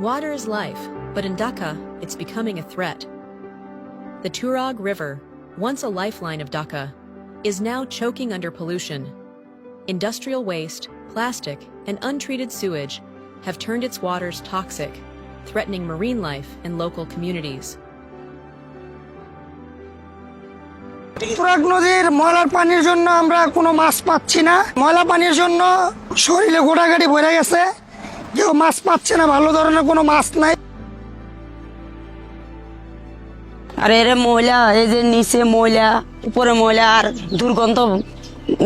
Water is life, but in Dhaka, it's becoming a threat. The Turag River, once a lifeline of Dhaka, is now choking under pollution. Industrial waste, plastic, and untreated sewage have turned its waters toxic, threatening marine life and local communities. Turag নদীর ময়লার পানির জন্য আমরা কোনো মাছ পাচ্ছি না ময়লা পানির জন্য শরীরে গোটাগাটি ভরে গেছে কেউ মাছ পাচ্ছে না ভালো ধরনের কোনো মাছ নাই। আর এর ময়লা এই যে নিচে ময়লা উপরে ময়লা আর দুর্গন্ধ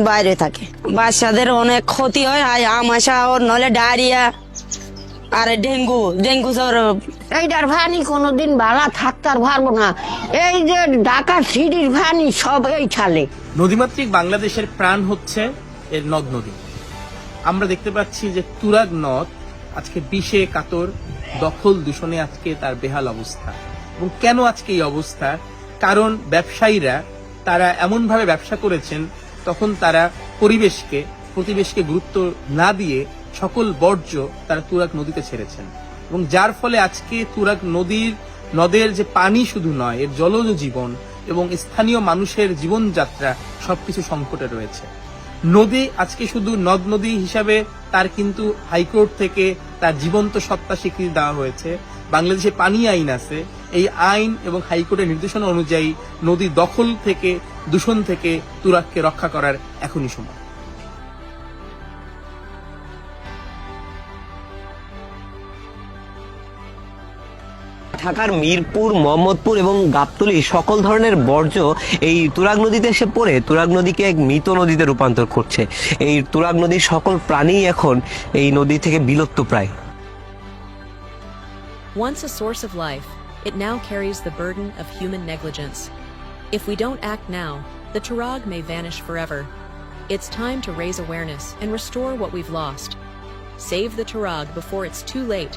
বাইরে থাকে। বাচ্চাদের অনেক ক্ষতি হয় আর আমাশা ওর নলে ডায়রিয়া আর ডেঙ্গু ডেঙ্গু জ্বর। এইটার ভানি কোনোদিন ভাড়া থাকতে আর পারব না। এই যে ঢাকা সিটির ভানি সব এই ছালে। নদীমাতৃক বাংলাদেশের প্রাণ হচ্ছে এর নদ নদী। আমরা দেখতে পাচ্ছি যে তুরাগ নদ আজকে বিষে কাতর, দখল দূষণে আজকে তার বেহাল অবস্থা। এবং কেন আজকে এই অবস্থা? কারণ ব্যবসায়ীরা, তারা এমনভাবে ব্যবসা করেছেন, তখন তারা পরিবেশকে, প্রতিবেশকে গুরুত্ব না দিয়ে সকল বর্জ্য তারা তুরাগ নদীতে ছেড়েছেন। এবং যার ফলে আজকে তুরাগ নদীর, নদের যে পানি শুধু নয়, এর জলজ জীবন এবং স্থানীয় মানুষের জীবনযাত্রা সবকিছু সংকটে রয়েছে। নদী, আজকে শুধু নদ নদী হিসাবে তার কিন্তু হাইকোর্ট থেকে তার জীবন্ত সত্তা স্বীকৃতি দেওয়া হয়েছে। বাংলাদেশে পানি আইন আছে। এই আইন এবং হাইকোর্টের নির্দেশনা অনুযায়ী নদী দখল থেকে, দূষণ থেকে তুরাককে রক্ষা করার এখনই সময়। ঢাকার মিরপুর মোহাম্মদপুর এবং গাবতলী সকল ধরনের বর্জ্য এই তুরাগ নদীতে এসে পড়ে তুরাগ নদীকে এক মৃত নদীতে রূপান্তর করছে এই তুরাগ নদীর সকল প্রাণী এখন এই নদী থেকে বিলুপ্ত প্রায় Once a source of life, it now carries the burden of human negligence. If we don't act now, the Turag may vanish forever. It's time to raise awareness and restore what we've lost. Save the Turag before it's too late